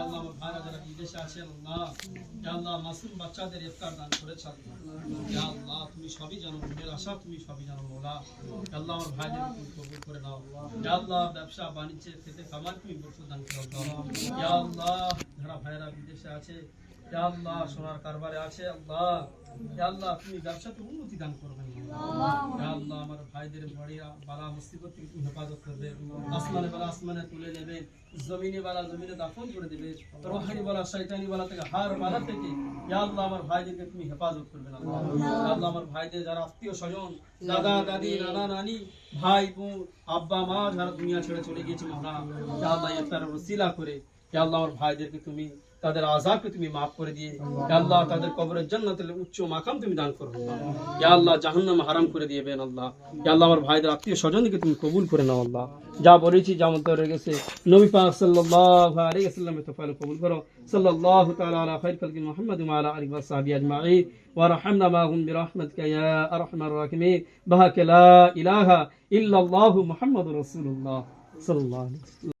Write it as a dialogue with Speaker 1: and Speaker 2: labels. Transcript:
Speaker 1: আল্লাহ আমার ভাইরা যারা বিদেশে আছে আল্লাহ আল্লাহ মাসুম বাচ্চাদের ইফতার দান করেছে আল্লাহ আল্লাহ তুমি সবই জানো মনের আশা তুমি সবই জানো মোলা আল্লাহ আমার ভাইদের তুমি কবুল করে নাও আল্লাহ ব্যবসা বাণিজ্যে খেতে খাবার তুমি বরকত দান করে দাও আল্লাহ যারা ভাইরা বিদেশে আছে আল্লাহ, সোনার কারবারে আছে আল্লাহ। আল্লাহ, তুমি ব্যবসাতে উন্নতি দান করবেন আল্লাহ, আমার ভাইদের বালা মুসিবত থেকে তুমি হেফাজত করবে। আসমানে বালা আসমানে তুলে নেবে, জমিনে বালা জমিনে দাফন করে দেবে, রোহানি বালা, শয়তানি বালা থেকে হার বালা থেকে। আল্লাহ, আমার ভাইদেরকে তুমি হেফাজত আল্লাহ, আমার ভাইদের যারা আত্মীয় স্বজন, দাদা, দাদি, নানা, নানি, ভাই, বোন, আব্বা, মা যারা দুনিয়া ছেড়ে চলে গিয়েছে ইয়া আল্লাহ করে ইয়া আল্লাহ আমার ভাইদেরকে তুমি তাদের আজাবকে তুমি মাফ করে দিয়ে আল্লাহ তাদের কবরের জান্নাতের উচ্চ মাকাম তুমি দান করো ইয়া আল্লাহ জাহান্নাম হারাম করে দিবেন আল্লাহ ইয়া আল্লাহ আমার ভাইদের আত্মীয় স্বজনকে তুমি কবুল করে নাও আল্লাহ যা বলেছি যা মতো রয়ে গেছে নবী পাক সাল্লাল্লাহু আলাইহি ওয়াসাল্লামের তোফাল কবুল করো সাল্লাল্লাহু তাআলা আলা খাইর খালকি মুহাম্মদ ওয়া আলা আলিহি ওয়া সাহবিহি আজমাঈন ওয়া রাহমনা মাহুম বিরাহমাতিকা ইয়া আরহামার রাহিমিন বাহাকা লা ইলাহা ইল্লাল্লাহু মুহাম্মাদুর রাসূলুল্লাহ সাল্লাল্লাহু আলাইহি